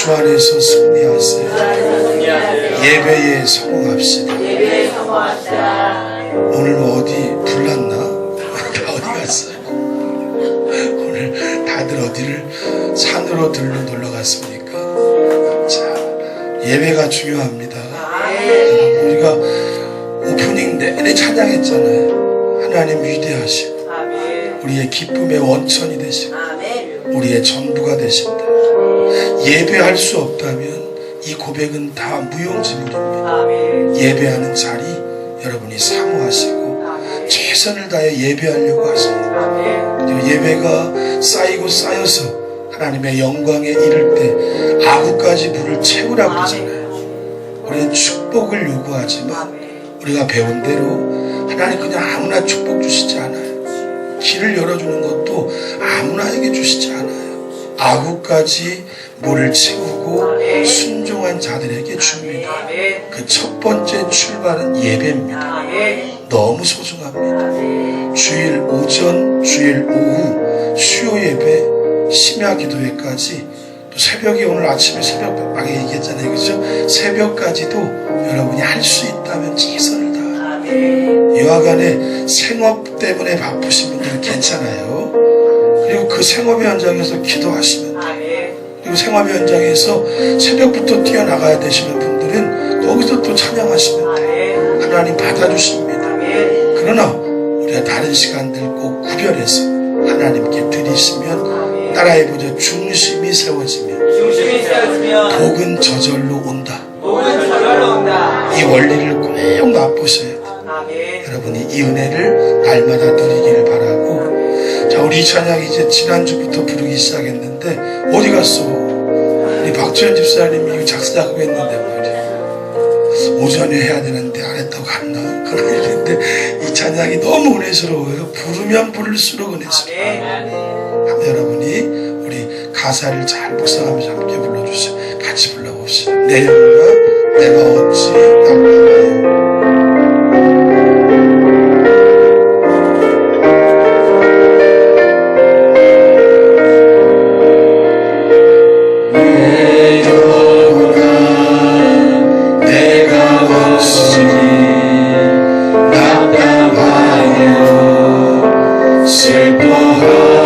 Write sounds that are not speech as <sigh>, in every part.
주 안에서 승리하세요. 예배에 성공합시다. 오늘 뭐 어디 불났나? 다 <laughs> 어디 갔어요? 오늘 다들 어디를 산으로 들러 놀러 갔습니까? 자, 예배가 중요합니다. 우리가 오프닝 내내 찬양했잖아요. 하나님 위대하시고 우리의 기쁨의 원천이 되시고 우리의 전부가 되신다. 예배할 수 없다면 이 고백은 다 무용지물입니다. 예배하는 자리 여러분이 사모하시고 최선을 다해 예배하려고 하십니다. 예배가 쌓이고 쌓여서 하나님의 영광에 이를 때 아구까지 불을 채우라고 그러잖아요. 우리는 축복을 요구하지만 우리가 배운 대로 하나님 그냥 아무나 축복 주시지 않아요. 길을 열어주는 것도 아무나에게 주시지 않아요. 아구까지 물을 채우고 순종한 자들에게 줍니다. 그 첫 번째 출발은 예배입니다. 너무 소중합니다. 주일 오전, 주일 오후, 수요 예배, 심야 기도회까지 또 새벽에 오늘 아침에 새벽 막에 얘기했잖아요. 그죠? 새벽까지도 여러분이 할 수 있다면 최선을 다하고 이와 간에 생업 때문에 바쁘신 분들은 괜찮아요. 그리고 그 생업의 현장에서 기도하시면 돼요. 생업의 현장에서 새벽부터 뛰어나가야 되시는 분들은 거기서 또 찬양하시면 돼요. 하나님 받아주십니다. 그러나 우리가 다른 시간들 꼭 구별해서 하나님께 드리시면 따라해보죠. 중심이 세워지면 중심이 세워지면 복은 저절로 온다. 복은 저절로 온다. 이 원리를 꼭 맛보셔야 돼요. 아멘. 여러분이 이 은혜를 날마다 누리기를 바라고 자 우리 이 찬양 이제 지난주부터 부르기 시작했는데 어디 갔어? 우리 박지현 집사님이 이거 작사 작곡했는데 말이야 오전에 해야 되는데 안 했다고 갔나? 그런 일인데 이 찬양이 너무 은혜스러워요 부르면 부를수록 은혜스러워요 아멘. 여러분이 우리 가사를 잘 묵상하면서 함께 불러주세요 같이 불러봅시다 내 영혼아 내가 어찌 낙담 슬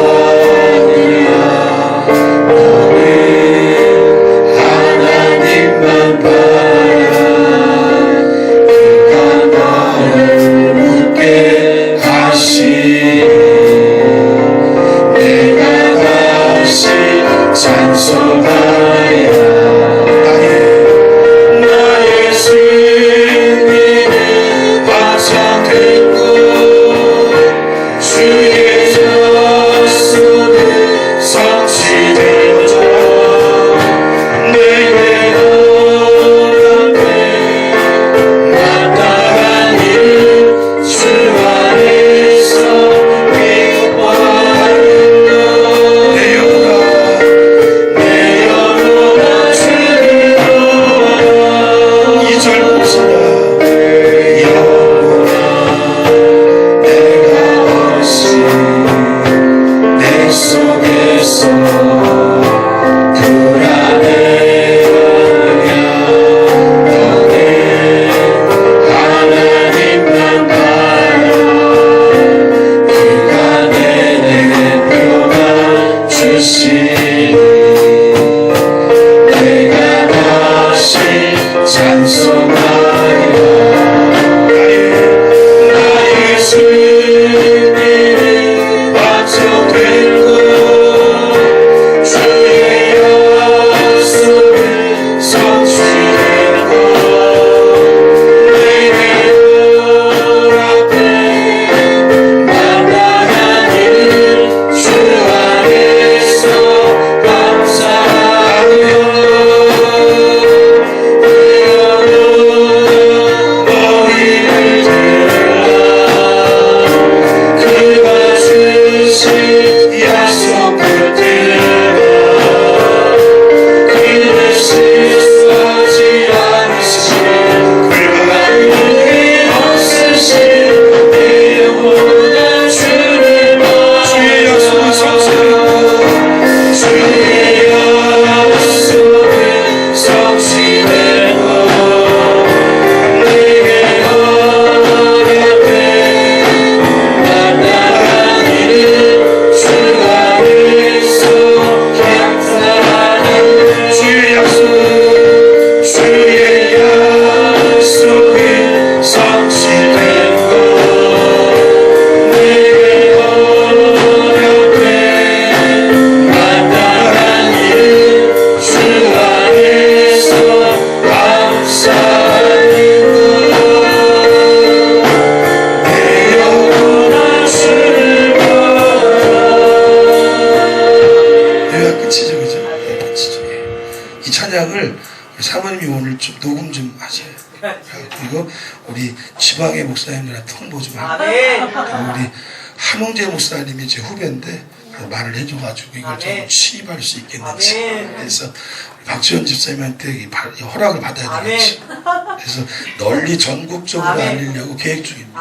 지방의 목사님들한테 홍보 좀 하고 아멘. 그리고 우리 한홍재 목사님이 제 후배인데 말을 해줘가지고 이걸 좀 아멘. 시입할 수 있겠는지 아멘. 그래서 우리 박지원 집사님한테 허락을 받아야 아멘. 되겠지 <laughs> 그래서 널리 전국적으로. 알리려고 계획 중입니다.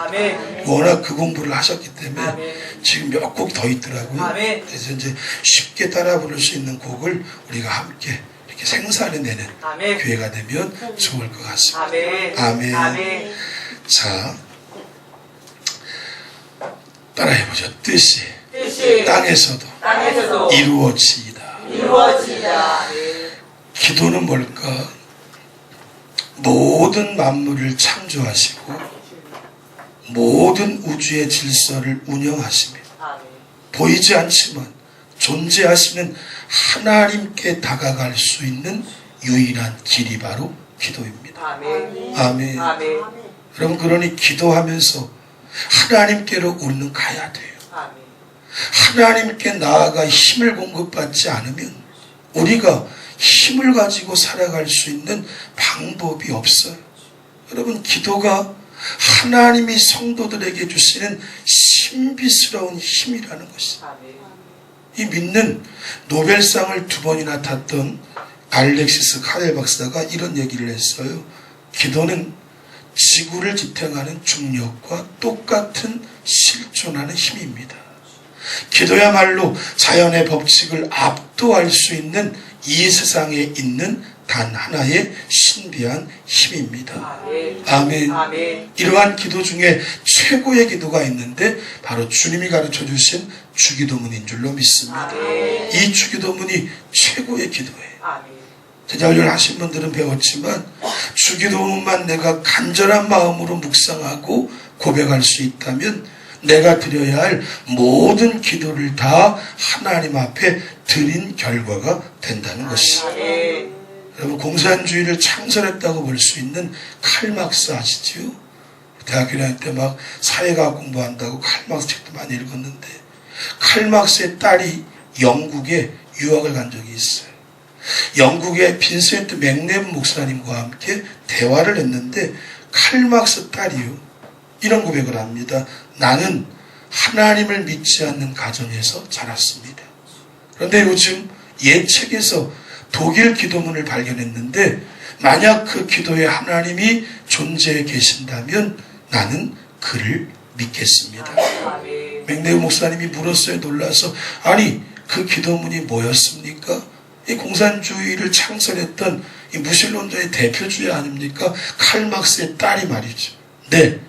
워낙 그 공부를 하셨기 때문에. 지금 몇 곡 더 있더라고요. 그래서 이제 쉽게 따라 부를 수 있는 곡을 우리가 함께 이렇게 생산해내는. 기회가 되면 좋을 것 같습니다 아멘. 아멘. 자 따라해보죠 뜻이 뜻이 땅에서도 땅에서도 이루어지이다. 이루어지다. 아멘. 기도는 뭘까? 모든 만물을 창조하시고 모든 우주의 질서를 운영하시며 아멘. 보이지 않지만 존재하시는 하나님께 다가갈 수 있는 유일한 길이 바로 기도입니다. 아멘. 아멘. 아멘. 여러분 그러니 기도하면서 하나님께로 우리는 가야 돼요. 하나님께 나아가 힘을 공급받지 않으면 우리가 힘을 가지고 살아갈 수 있는 방법이 없어요. 여러분, 기도가 하나님이 성도들에게 주시는 신비스러운 힘이라는. 아멘. 이 믿는 노벨상을 두 번이나 탔던 알렉시스 카넬 박사가 이런 얘기를 했어요. 기도는 지구를 지탱하는 중력과 똑같은 실존하는 힘입니다. 기도야말로 자연의 법칙을 압도할 수 있는 이 세상에 있는 단 하나의 신비한 힘입니다. 아멘. 아멘. 이러한 기도 중에 최고의 기도가 있는데 바로 주님이 가르쳐 주신 주기도문인 줄로 믿습니다. 아멘. 이 주기도문이 최고의 기도예요. 아멘. 제자훈련 하신 분들은 배웠지만 주기도문만 내가 간절한 마음으로 묵상하고 고백할 수 있다면 내가 드려야 할 모든 기도를 다 하나님 앞에 드린 결과가 된다는 것이. 아멘. 여러분 공산주의를 창설했다고 볼 수 있는 칼막스 아시지요? 대학교 다닐 때 막 사회과학 공부한다고 칼막스 책도 많이 읽었는데 칼막스의 딸이 영국에 유학을 간 적이 있어요. 영국의 빈센트 맥네브 목사님과 함께 대화를 했는데 칼막스 딸이요. 이런 고백을 합니다. 나는 하나님을 믿지 않는 가정에서 자랐습니다. 그런데 요즘 예책에서 독일 기도문을 발견했는데 만약 그 기도에 하나님이 존재해 계신다면 나는 그를 믿겠습니다. 맥네우 목사님이 물었어요. 놀라서 아니 그 기도문이 뭐였습니까? 이 공산주의를 창설했던 이 무신론자의 대표주의 아닙니까? 칼막스의 딸이 말이죠. 네,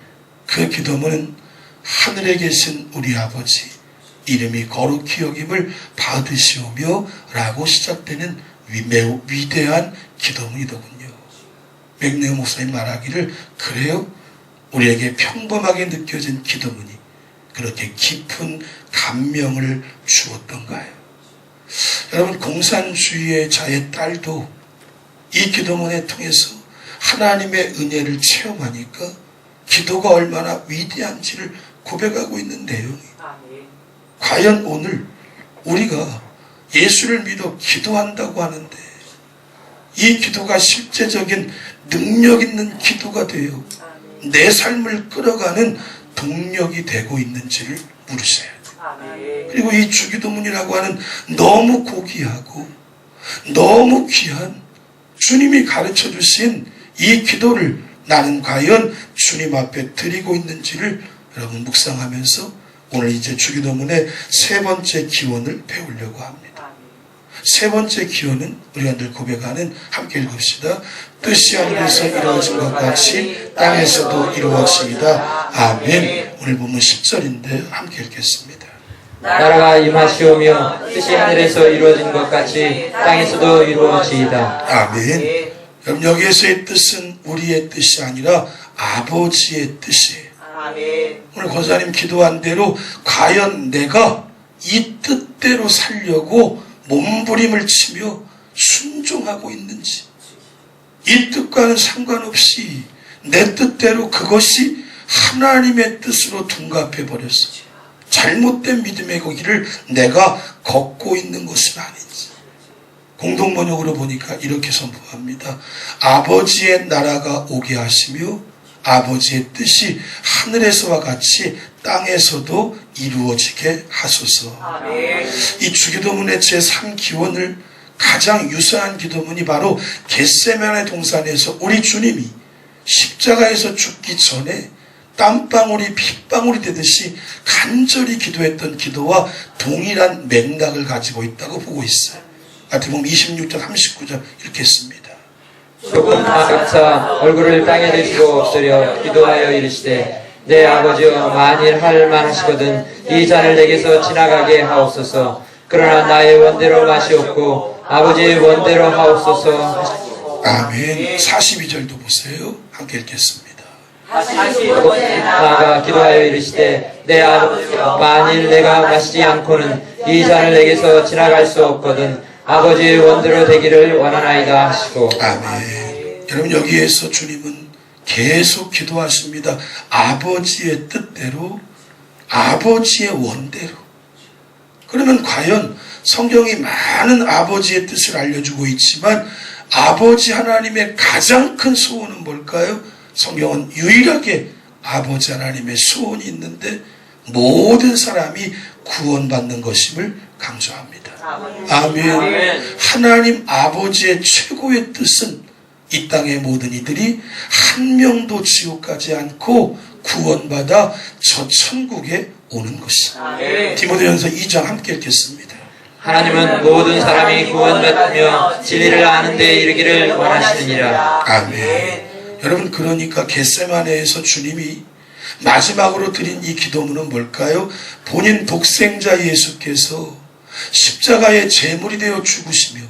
그 기도문은 하늘에 계신 우리 아버지 이름이 거룩히 여김을 받으시오며 라고 시작되는 위- 매우 위대한 기도문이더군요. 맥네우 목사님 말하기를 그래요? 우리에게 평범하게 느껴진 기도문이 그렇게 깊은 감명을 주었던가요? 여러분 공산주의의 자의 딸도 이 기도문을 통해서 하나님의 은혜를 체험하니까 기도가 얼마나 위대한지를 고백하고 있는 내용이 아멘. 과연 오늘 우리가 예수를 믿어 기도한다고 하는데 이 기도가 실제적인 능력 있는 기도가 되어 아멘. 내 삶을 끌어가는 동력이 되고 있는지를 물으셔야 돼요. 그리고 이 주기도문이라고 하는 너무 고귀하고 너무 귀한 주님이 가르쳐 주신 이 기도를 나는 과연 주님 앞에 드리고 있는지를 여러분 묵상하면서 오늘 이제 주기도문의 세 번째 기원을 배우려고 합니다. 세 번째 기원은 우리가 늘 고백하는 함께 읽읍시다. 뜻이 하늘에서 이루어진 것 같이 땅에서도 이루어지이다. 아멘. 오늘 보면 10절인데 함께 읽겠습니다. 나라가 임하시오며 뜻이 하늘에서 이루어진 것 같이 땅에서도 이루어지이다. 아멘. 여러분 여기에서의 뜻은 우리의 뜻이 아니라 아버지의 뜻이에요. 아멘. 오늘 권사님 기도한 대로 과연 내가 이 뜻대로 살려고 몸부림을 치며 순종하고 있는지 이 뜻과는 상관없이 내 뜻대로 그것이 하나님의 뜻으로 둔갑해 버렸어. 잘못된 믿음의 거기를 내가 걷고 있는 것은 아닌지. 공동 번역으로 보니까 이렇게 선포합니다. 아버지의 나라가 오게 하시며 아버지의 뜻이 하늘에서와 같이 땅에서도 이루어지게 하소서. 아멘. 이 주기도문의 제3기원을 가장 유사한 기도문이 바로 겟세면의 동산에서 우리 주님이 십자가에서 죽기 전에 땀방울이 핏방울이 되듯이 간절히 기도했던 기도와 동일한 맥락을 가지고 있다고 보고 있어요. 마태복음 26장 39절 읽겠습니다. 조금 아깝사 얼굴을 땅에 대시고 엎드려 기도하여 이르시되 내 아버지여 만일 할 만하시거든 이 잔을 내게서 지나가게 하옵소서 그러나 나의 원대로 마시옵고 아버지의 원대로 하옵소서 아멘. 42절도 보세요. 함께 읽겠습니다. 다시 나아가 기도하여 이르시되 내 아버지여 만일 내가 마시지 않고는 이 잔을 내게서 지나갈 수 없거든 아버지의 원대로 되기를 원하나이다 하시고 아멘. 여러분 여기에서 주님은 계속 기도하십니다. 아버지의 뜻대로, 아버지의 원대로. 그러면 과연 성경이 많은 아버지의 뜻을 알려주고 있지만 아버지 하나님의 가장 큰 소원은 뭘까요? 성경은 유일하게 아버지 하나님의 소원이 있는데 모든 사람이 구원받는 것임을 강조합니다. 아멘. 하나님 아버지의 최고의 뜻은 이 땅의 모든 이들이 한 명도 지옥 가지 않고 구원받아 저 천국에 오는. 아멘. 디모데전서 2장 함께 읽겠습니다. 하나님은 모든 사람이 구원받으며 진리를 아는 데 이르기를 원하시느니라 아멘. 여러분 그러니까 겟세마네에서 주님이 마지막으로 드린 이 기도문은 뭘까요? 본인 독생자 예수께서 십자가의 제물이 되어 죽으시며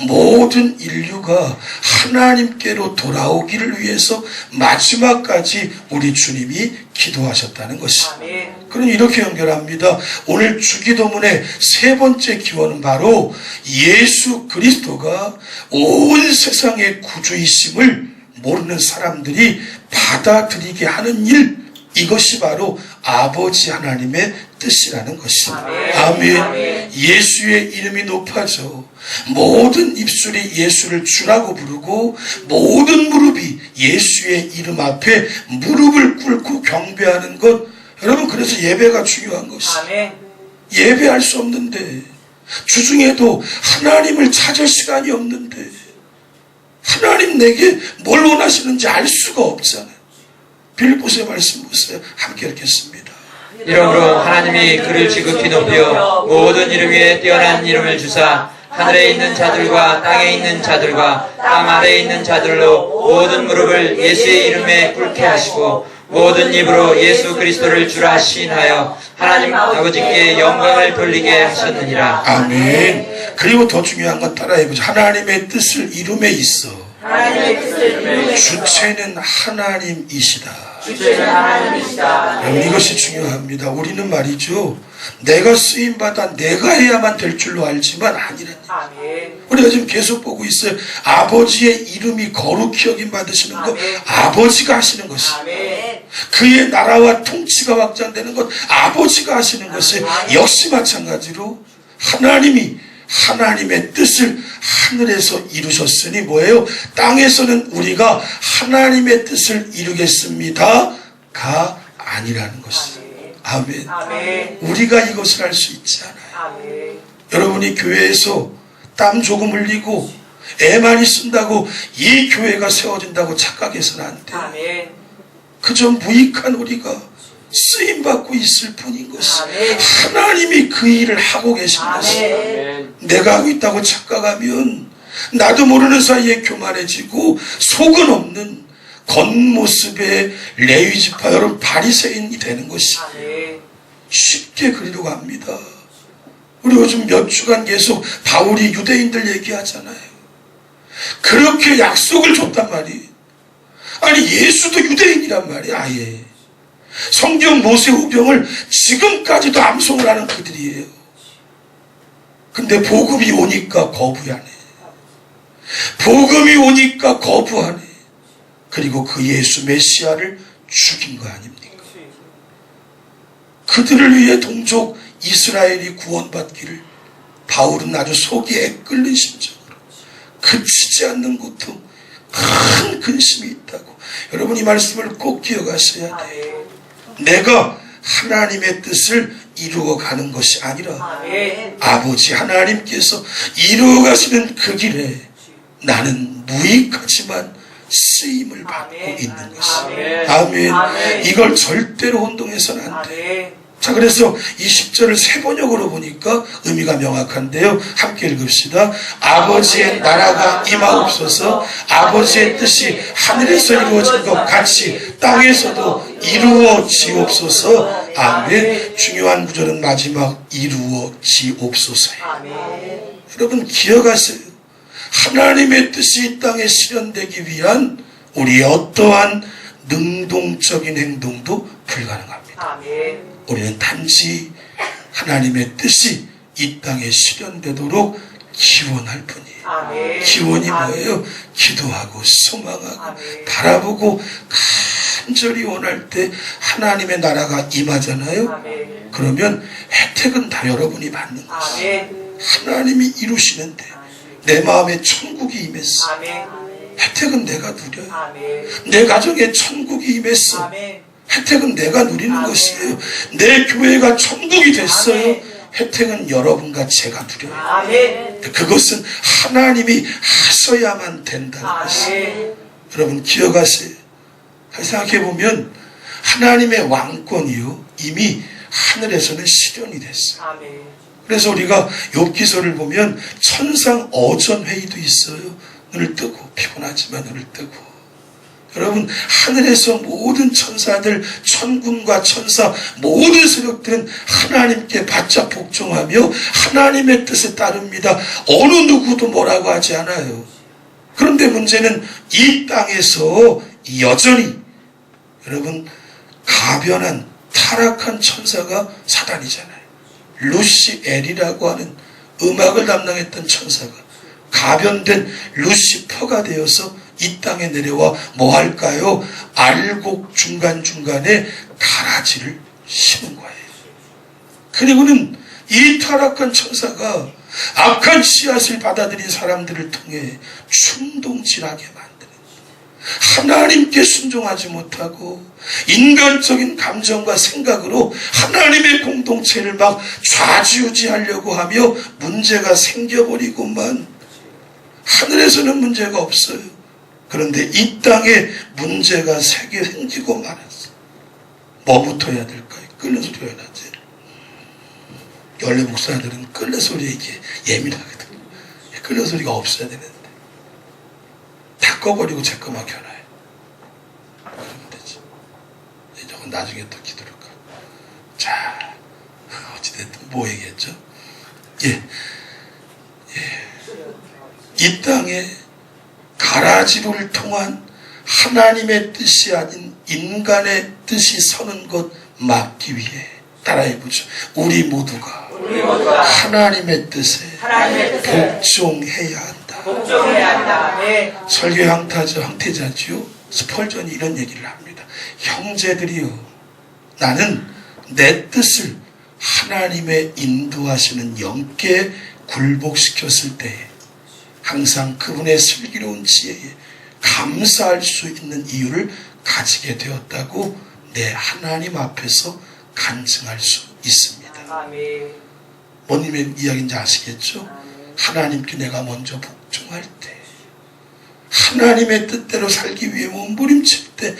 모든 인류가 하나님께로 돌아오기를 위해서 마지막까지 우리 주님이 기도하셨다는. 아멘. 그럼 이렇게 연결합니다. 오늘 주기도문의 세 번째 기원은 바로 예수 그리스도가 온 세상의 구주이심을 모르는 사람들이 받아들이게 하는 일, 이것이 바로 아버지 하나님의 뜻이라는 것입니다. 아멘. 예수의 이름이 높아져 모든 입술이 예수를 주라고 부르고 모든 무릎이 예수의 이름 앞에 무릎을 꿇고 경배하는 것 여러분 그래서 예배가 중요한 것이 아멘. 예배할 수 없는데 주중에도 하나님을 찾을 시간이 없는데 하나님 내게 뭘 원하시는지 알 수가 없잖아요. 빌보스의 말씀 보세요. 함께 읽겠습니다. 이러므로 하나님이 그를 지극히 높여 모든 이름 위에 뛰어난 이름을 주사 하늘에 있는 자들과 땅에 있는 자들과 땅 아래에 있는 자들로 모든 무릎을 예수의 이름에 꿇게 하시고 모든 입으로 예수 그리스도를 주라 시인하여 하나님 아버지께 영광을 돌리게 하셨느니라 아멘. 그리고 더 중요한 건 따라해보죠. 하나님의 뜻을 이룸에 있어. 주체는 하나님이시다. 주제는 하나님이시다. 여러분 이것이 중요합니다. 우리는 말이죠. 내가 쓰임받아 내가 해야만 될 줄로 알지만 아니라니. 아멘. 우리가 지금 계속 보고 있어요. 아버지의 이름이 거룩히 여김 받으시는 것, 아멘. 아버지가 하시는 것이. 아멘. 그의 나라와 통치가 확장되는 것, 아버지가 하시는 것이. 역시 마찬가지로 하나님이 하나님의 뜻을 하늘에서 이루셨으니 뭐예요? 땅에서는 우리가 하나님의 뜻을 이루겠습니다. 가 아니라는 것이. 아멘. 아멘. 우리가 이것을 할 수 있지 않아요. 아멘. 여러분이 교회에서 땀 조금 흘리고 애 많이 쓴다고 이 교회가 세워진다고 착각해서는 안 돼. 아멘. 그저 무익한 우리가 쓰임 받고 있을 뿐인 것이. 하나님이 그 일을 하고 계신 것이. 내가 하고 있다고 착각하면 나도 모르는 사이에 교만해지고 속은 없는 겉모습의 레위지파 여러분 바리새인이 되는 것이. 쉽게 그리려고 합니다. 우리 요즘 몇 주간 계속 바울이 유대인들 얘기하잖아요. 그렇게 약속을 줬단 말이에요. 아니 예수도 유대인이란 말이야 아예. 성경 모세 우병을 지금까지도 암송을 하는 그들이에요. 근데 복음이 오니까 거부하네. 복음이 오니까 거부하네. 그리고 그 예수 메시아를 죽인 거 아닙니까? 그들을 위해 동족 이스라엘이 구원받기를 바울은 아주 속이 애끓는 심정으로 그치지 않는 고통, 큰 근심이 있다고. 여러분 이 말씀을 꼭 기억하셔야 돼요. 내가 하나님의 뜻을 이루어 가는 것이 아니라 아멘. 아버지 하나님께서 이루어 가시는 그 길에 나는 무익하지만 쓰임을 받고 아멘. 있는 것이. 아멘. 이걸 절대로 혼동해서는 안 돼. 자, 그래서 이 10절을 세 번역으로 보니까 의미가 명확한데요. 함께 읽읍시다. 아버지의 나라가 임하옵소서, 아버지의 뜻이 하늘에서 이루어진 것 같이 땅에서도 이루어지옵소서. 아멘. 중요한 구절은 마지막 이루어지옵소서예요. 여러분 기억하세요. 하나님의 뜻이 이 땅에 실현되기 위한 우리 어떠한 능동적인 행동도 불가능합니다. 우리는 단지 하나님의 뜻이 이 땅에 실현되도록 기원할 뿐이에요. 아멘. 기원이. 뭐예요? 기도하고 소망하고 아멘. 바라보고 간절히 원할 때 하나님의 나라가 임하잖아요. 아멘. 그러면 혜택은 다 여러분이 받는 것이에요. 아멘. 하나님이 이루시는데 내 마음에 천국이 임했어. 아멘. 혜택은 내가 누려요. 아멘. 내 가정에 천국이 임했어. 혜택은 내가 누리는. 것이에요. 내 교회가 천국이 됐어요. 혜택은 여러분과 제가 누려요. 아멘. 그것은 하나님이 하셔야만 된다는 것이에요. 여러분 기억하세요. 생각해 보면 하나님의 왕권이요 이미 하늘에서는 실현이 됐어요. 아멘. 그래서 우리가 욥기서를 보면 천상 어전 회의도 있어요. 눈을 뜨고 피곤하지만 눈을 뜨고 여러분 하늘에서 모든 천사들 천군과 천사 모든 세력들은 하나님께 바짝 복종하며 하나님의 뜻에 따릅니다. 어느 누구도 뭐라고 하지 않아요. 그런데 문제는 이 땅에서 여전히 여러분 가변한 타락한 천사가 사단이잖아요. 루시엘이라고 하는 음악을 담당했던 천사가 가변된 루시퍼가 되어서 이 땅에 내려와 뭐 할까요? 알곡 중간중간에 가라지를 심은 거예요. 그리고는 이 타락한 천사가 악한 씨앗을 받아들인 사람들을 통해 충동질하게 만드는 하나님께 순종하지 못하고 인간적인 감정과 생각으로 하나님의 공동체를 막 좌지우지하려고 하며 문제가 생겨버리고만 하늘에서는 문제가 없어요. 그런데 이 땅에 문제가 세게 생기고 말았어. 뭐부터 해야 될까요? 끓는 소리 해야 하지. 원래 목사들은 끓는 소리에 예민하거든. 끓는 소리가 없어야 되는 꺼버리고 제 거만 켜놔요. 그러면 되지. 이건 나중에 또 기도를 가. 자, 어찌됐든 뭐 얘기했죠? 예. 예. 이 땅에 가라지를 통한 하나님의 뜻이 아닌 인간의 뜻이 서는 것 막기 위해 따라해보죠. 우리 모두가 우리 모두가 하나님의 뜻에 하나님의 뜻에 복종해야 한다. 복종해야 한다. 아멘. 설교 황타자, 황태자지요. 스펄전이 이런 얘기를 합니다. 형제들이요. 나는 내 뜻을 하나님의 인도하시는 영께 굴복시켰을 때에 항상 그분의 슬기로운 지혜에 감사할 수 있는 이유를 가지게 되었다고 내 하나님 앞에서 간증할 수 있습니다. 아멘. 뭔 이야기인지 아시겠죠? 하나님께 내가 먼저 복종할 때 하나님의 뜻대로 살기 위해 몸부림칠 때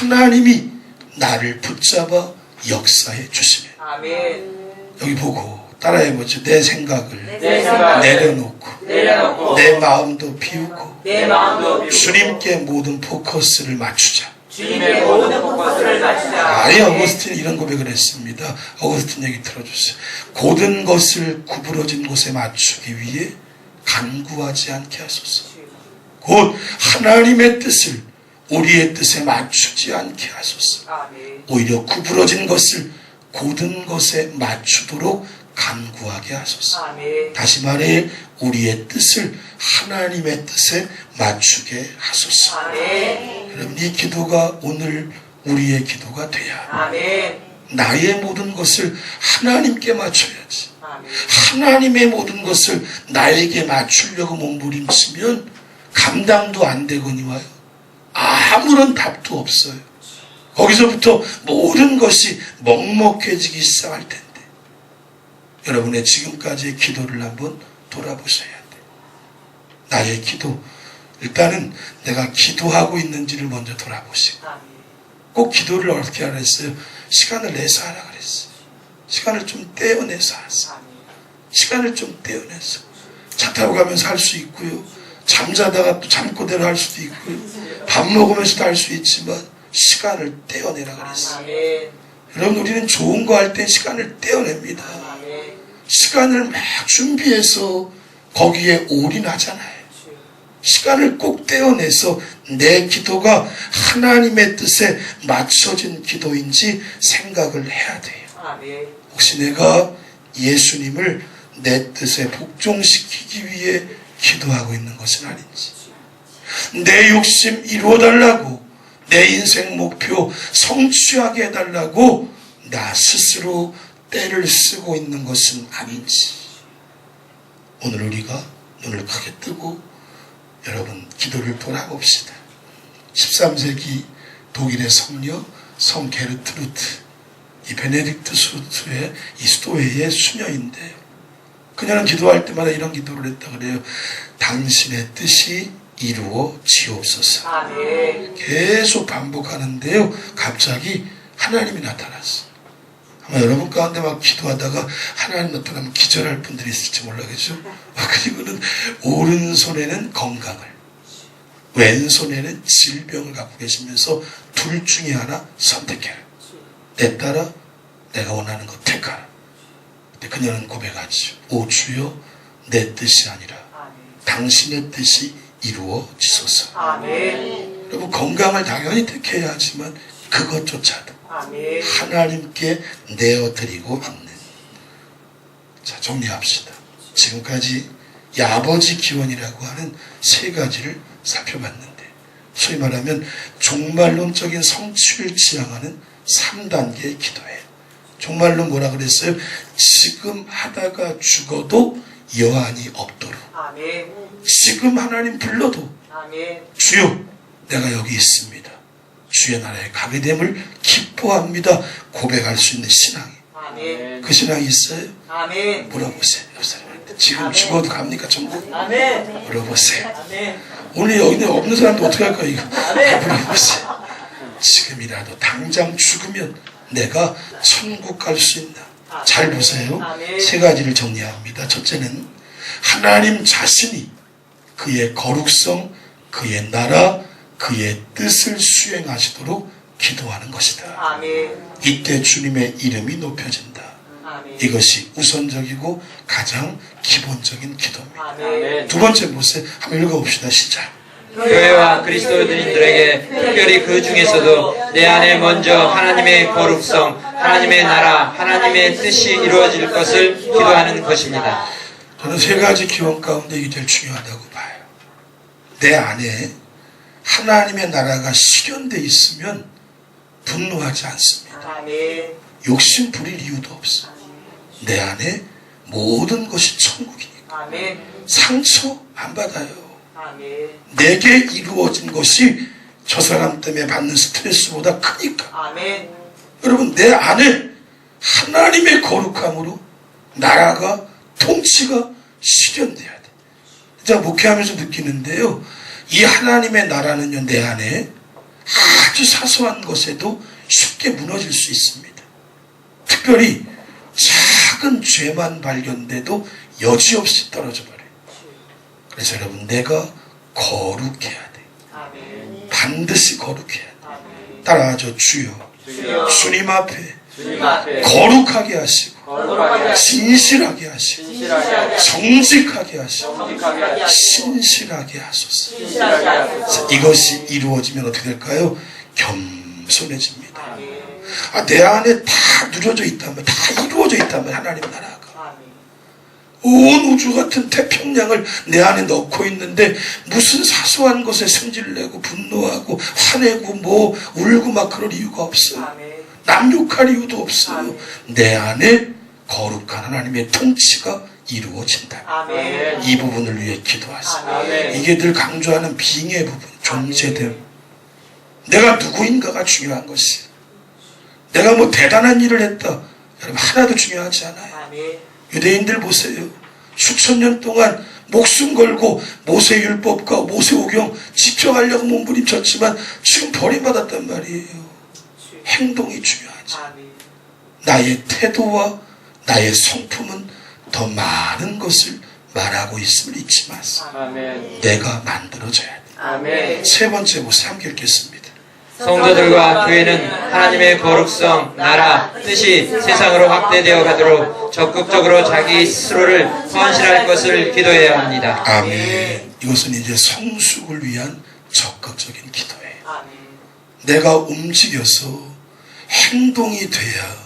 하나님이 나를 붙잡아 역사해 주시면 아멘. 여기 보고 따라해보죠 내 생각을 내 생각 내려놓고 내려놓고 내 마음도 비우고 내 마음도 비우고 주님께 모든 포커스를 맞추자 주님의 모든 포커스를 맞추자. 아예 어거스틴 이런 고백을 했습니다. 어거스틴 얘기 들어주세요. 고든 것을 구부러진 곳에 맞추기 위해 간구하지 않게 하소서. 곧 하나님의 뜻을 우리의 뜻에 맞추지 않게 하소서. 아멘. 오히려 구부러진 것을 고든 것에 맞추도록 간구하게 하소서. 아멘. 다시 말해 우리의 뜻을 하나님의 뜻에 맞추게 하소서. 여러분 이 기도가 오늘 우리의 기도가 돼야. 나의 모든 것을 하나님께 맞춰야지. 하나님의 모든 것을 나에게 맞추려고 몸부림치면 감당도 안 되거니와요. 아무런 답도 없어요. 거기서부터 모든 것이 먹먹해지기 시작할 텐데 여러분의 지금까지의 기도를 한번 돌아보셔야 돼요. 나의 기도 일단은 내가 기도하고 있는지를 먼저 돌아보시고. 꼭 기도를 어떻게 하라 했어요? 시간을 내서 하라 그랬어요. 시간을 좀 떼어내서 하세요. 시간을 좀 떼어내서 차 타고 가면서 할 수 있고요. 잠자다가 또 잠꼬대로 할 수도 있고요. 밥 먹으면서도 할 수 있지만 시간을 떼어내라 그랬어요. 아멘. 여러분 우리는 좋은 거 할 때 시간을 떼어냅니다. 시간을 막 준비해서 거기에 올인하잖아요. 시간을 꼭 떼어내서 내 기도가 하나님의 뜻에 맞춰진 기도인지 생각을 해야 돼요. 혹시 내가 예수님을 내 뜻에 복종시키기 위해 기도하고 있는 것은 아닌지. 내 욕심 이루어달라고, 내 인생 목표 성취하게 해달라고 나 스스로 때를 쓰고 있는 것은 아닌지. 오늘 우리가 눈을 크게 뜨고 여러분 기도를 돌아봅시다. 13세기 독일의 성녀 성 게르트루트 이 베네딕트 수의 이 수도회의 수녀인데 그녀는 기도할 때마다 이런 기도를 했다 그래요. 당신의 뜻이 이루어지옵소서. 아멘. 계속 반복하는데요. 갑자기 하나님이 나타났어. 아마 여러분 가운데 막 기도하다가 하나님 나타나면 기절할 분들이 있을지 몰라겠죠. 아, 그리고는 오른손에는 건강을, 왼손에는 질병을 갖고 계시면서 둘 중에 하나 선택해라. 내 따라 내가 원하는 것 택하라. 근데 그녀는 고백하죠. 오 주여 내 뜻이 아니라. 당신의 뜻이 이루어지소서. 아멘. 여러분 건강을 당연히 택해야 하지만 그것조차도 아멘. 하나님께 내어드리고 막는. 자 정리합시다. 지금까지 이 아버지 기원이라고 하는 세 가지를 살펴봤는데 소위 말하면 종말론적인 성취를 지향하는 3단계의 기도예요. 종말론 뭐라 그랬어요? 지금 하다가 죽어도 여한이 없도록. 아멘. 지금 하나님 불러도 아멘. 주여 내가 여기 있습니다. 주의 나라에 가게 됨을 기뻐합니다. 고백할 수 있는 신앙이. 아멘. 그 신앙이 있어요? 아멘. 물어보세요. 옆 사람한테. 지금 죽어도 갑니까? 아멘. 물어보세요. 아멘. 오늘 여기 없는 사람도 어떻게 할까 이거? 물어보세요. 지금이라도 당장 죽으면 내가 천국 갈 수 있나? 잘 보세요. 아멘. 세 가지를 정리합니다. 첫째는 하나님 자신이 그의 거룩성, 그의 나라, 그의 뜻을 수행하시도록 기도하는 것이다. 아멘. 이때 주님의 이름이 높여진다. 아멘. 이것이 우선적이고 가장 기본적인 기도입니다. 두 번째 모습 한번 읽어봅시다. 시작. 교회와 그리스도인들에게 특별히 그 중에서도 내 안에 먼저 하나님의 거룩성, 하나님의 나라, 하나님의 뜻이 이루어질 것을 기도하는 것입니다. 저는 세 가지 기원 가운데 이게 제일 중요하다고 봐요. 내 안에 하나님의 나라가 실현되어 있으면 분노하지 않습니다. 욕심 부릴 이유도 없어. 내 안에 모든 것이 천국이니까. 상처 안 받아요. 내게 이루어진 것이 저 사람 때문에 받는 스트레스보다 크니까. 아멘. 여러분, 내 안에 하나님의 거룩함으로 나라가, 통치가 실현돼야 돼. 제가 목회하면서 느끼는데요. 이 하나님의 나라는요, 내 안에 아주 사소한 것에도 쉽게 무너질 수 있습니다. 특별히 작은 죄만 발견돼도 여지없이 떨어져 버려요. 그래서 여러분, 내가 거룩해야 돼. 아멘. 반드시 거룩해야 돼. 아멘. 따라하죠, 주여. 주여. 주님 앞에 주님 앞에 거룩하게 하시고 거룩하게 진실하게 하시고 정직하게 하시고 정직하게 신실하게 하소서. 신실하게 하소서. 이것이 이루어지면 어떻게 될까요? 겸손해집니다. 아, 내 안에 다 누려져 있다면, 다 이루어져 있다면 하나님 아멘. 온 우주 같은 태평양을 내 안에 넣고 있는데 무슨 사소한 것에 성질 내고 분노하고 화내고 뭐 울고 막 그럴 이유가 없어요. 남욕할 이유도 없어요. 내 안에 거룩한 하나님의 통치가 이루어진다. 아멘. 이 부분을 위해 기도하세요. 아멘. 이게 늘 강조하는 빙의 부분, 존재됨. 내가 누구인가가 중요한 것이. 내가 뭐 대단한 일을 했다. 여러분 하나도 중요하지 않아요. 아멘. 유대인들 보세요. 수천 년 동안 목숨 걸고 모세율법과 모세오경 지켜가려고 몸부림쳤지만 지금 버림받았단 말이에요. 행동이 중요하지. 나의 태도와 나의 성품은 더 많은 것을 말하고 있음을 잊지 마세요. 아멘. 내가 만들어져야 돼. 아멘. 세 번째 모습 함께 읽겠습니다. 성도들과 교회는 하나님의 거룩성, 나라, 뜻이 세상으로 확대되어 가도록 적극적으로 자기 스스로를 헌신할 것을 기도해야 합니다. 아멘. 이것은 이제 성숙을 위한 적극적인 기도예요. 아멘. 내가 움직여서 행동이 돼야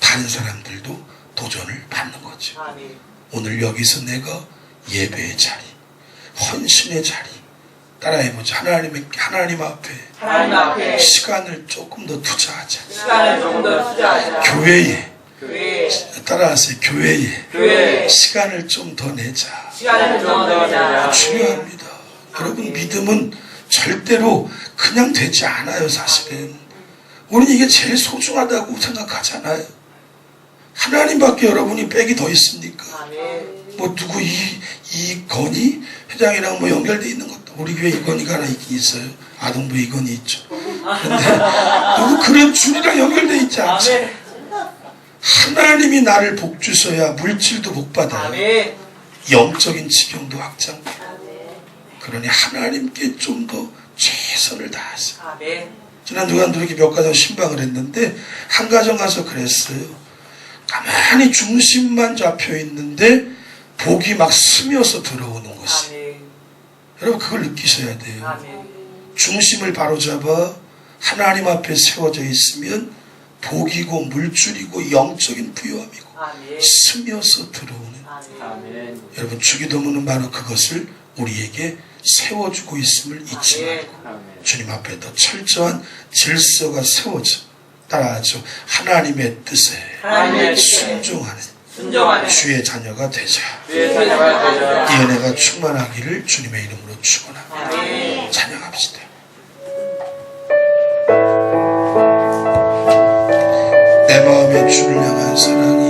다른 사람들도 도전을 받는 거죠. 아멘. 오늘 여기서 내가 예배의 자리, 헌신의 자리, 따라해보자. 하나님의, 하나님 앞에 하나님 앞에 시간을 조금 더 투자하자. 시간을 조금 더 투자하자. 교회에, 교회 따라하세요. 교회에 교회 시간을 좀 더 내자. 시간을 좀 더 내자. 중요합니다. 여러분, 믿음은 절대로 그냥 되지 않아요, 사실은. 우리는 이게 제일 소중하다고 생각하잖아요. 하나님밖에 여러분이 백이 더 있습니까? 아멘. 뭐 누구 이, 이 건이 회장이랑 뭐 연결돼 있는 것도 우리 교회 이건이가 하나 있긴 있어요. 아동부 이건이 있죠. 근데 누구 그런 줄이랑 연결돼 있지 않죠. 아멘. 하나님이 나를 복 주셔야 물질도 복 받아요. 아멘. 영적인 지경도 확장돼. 그러니 하나님께 좀 더 최선을 다하세요. 지난 주간도 이렇게 몇 가정 신방을 했는데 한 가정 가서 그랬어요. 가만히 중심만 잡혀 있는데 복이 막 스며서 들어오는 것이. 여러분 그걸 느끼셔야 돼요. 중심을 바로잡아 하나님 앞에 세워져 있으면 복이고 물줄이고 영적인 부요함이고 아멘. 스며서 들어오는 아멘. 여러분 주기도문은 바로 그것을 우리에게 세워주고 있음을 잊지 말고 주님 앞에 더 철저한 질서가 세워져 따라하죠 하나님의 뜻에 뜻에 순종하는 순종하는 주의 자녀가 되자 주의 자녀가 되자. 이 은혜가 충만하기를 주님의 이름으로 축원합니다 아멘. 찬양합시다 내마